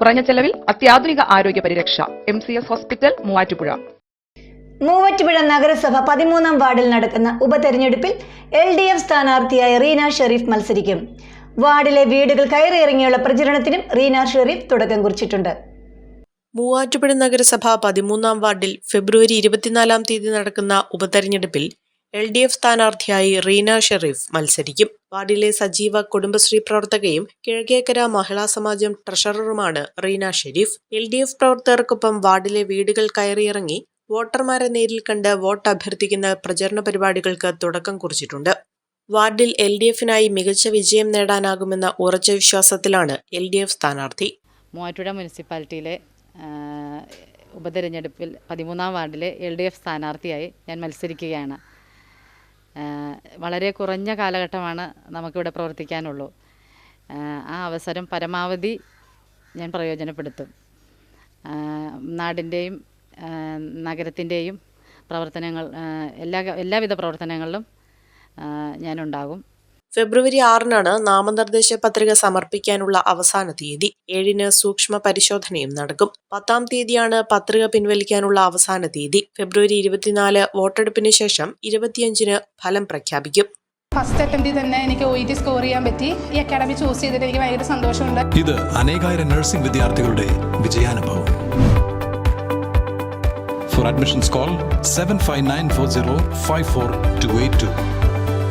കുറഞ്ഞ ചെലവിൽ അത്യാധുനിക ആരോഗ്യ പരിരക്ഷ. M C S hospital Muvattupuzha. Muvattupuzha നഗരസഭ പതിമൂന്നാം വാർഡിൽ നടക്കുന്ന ഉപതെരഞ്ഞെടുപ്പിൽ എൽ ഡി എഫ് സ്ഥാനാർത്ഥിയായ റീന ഷെരീഫ് മത്സരിക്കും. വാർഡിലെ വീടുകൾ കയറിയിറങ്ങിയുള്ള പ്രചരണത്തിനും റീന ഷെരീഫ് തുടക്കം കുറിച്ചിട്ടുണ്ട്. മൂവാറ്റുപുഴ നഗരസഭ പതിമൂന്നാം വാർഡിൽ ഫെബ്രുവരി ഇരുപത്തിനാലാം തീയതി നടക്കുന്ന ഉപതെരഞ്ഞെടുപ്പിൽ എൽ ഡി എഫ് സ്ഥാനാർത്ഥിയായി റീന ഷെറീഫ് മത്സരിക്കും. വാർഡിലെ സജീവ കുടുംബശ്രീ പ്രവർത്തകയും കിഴക്കേക്കര മഹിളാ സമാജം ട്രഷററുമാണ് Reena Sherif. L D F പ്രവർത്തകർക്കൊപ്പം വാർഡിലെ വീടുകൾ കയറിയിറങ്ങി വോട്ടർമാരെ നേരിൽ കണ്ട് വോട്ട് അഭ്യർത്ഥിക്കുന്ന പ്രചരണ പരിപാടികൾക്ക് തുടക്കം കുറിച്ചിട്ടുണ്ട്. വാർഡിൽ എൽ ഡി എഫിനായി മികച്ച വിജയം നേടാനാകുമെന്ന ഉറച്ച വിശ്വാസത്തിലാണ് എൽ ഡി എഫ് സ്ഥാനാർത്ഥി. മൂവാറ്റുപുഴ മുനിസിപ്പാലിറ്റിയിലെ ഉപതെരഞ്ഞെടുപ്പിൽ പതിമൂന്നാം വാർഡിലെ എൽ ഡി എഫ് സ്ഥാനാർത്ഥിയായി ഞാൻ മത്സരിക്കുകയാണ്. വളരെ കുറഞ്ഞ കാലഘട്ടമാണ് നമുക്കിവിടെ പ്രവർത്തിക്കാനുള്ളൂ. ആ, അവസരം പരമാവധി ഞാൻ പ്രയോജനപ്പെടുത്തും. നാടിന്റെയും നഗരത്തിന്റെയും പ്രവർത്തനങ്ങൾ എല്ലാ എല്ലാവിധ പ്രവർത്തനങ്ങളിലും ഞാനുണ്ടാകും. ഫെബ്രുവരി ആറിനാണ് നാമനിർദ്ദേശ പത്രിക സമർപ്പിക്കാനുള്ള അവസാന തീയതി. ഏഴിന് സൂക്ഷ്മ പരിശോധനയും നടക്കും. പത്താം തീയതിയാണ് പത്രിക പിൻവലിക്കാനുള്ള അവസാന തീയതി. ഫെബ്രുവരി ഇരുപത്തിനാല് വോട്ടെടുപ്പിന് ശേഷം ഇരുപത്തിയഞ്ചിന് ഫലം പ്രഖ്യാപിക്കും. ഫസ്റ്റ് അറ്റംപ്റ്റിൽ തന്നെ എനിക്ക് ഒ ഇ ടി സ്കോർ ചെയ്യാൻ പറ്റി. ഈ അക്കാഡമി ചൂസ് ചെയ്തിട്ട് എനിക്ക് ഭയങ്കര സന്തോഷമുണ്ട്. ഇത് അനേകായിരം നഴ്സിംഗ് വിദ്യാർത്ഥികളുടെ വിജയാനുഭവം. For admissions call seven five nine four zero five four two eight two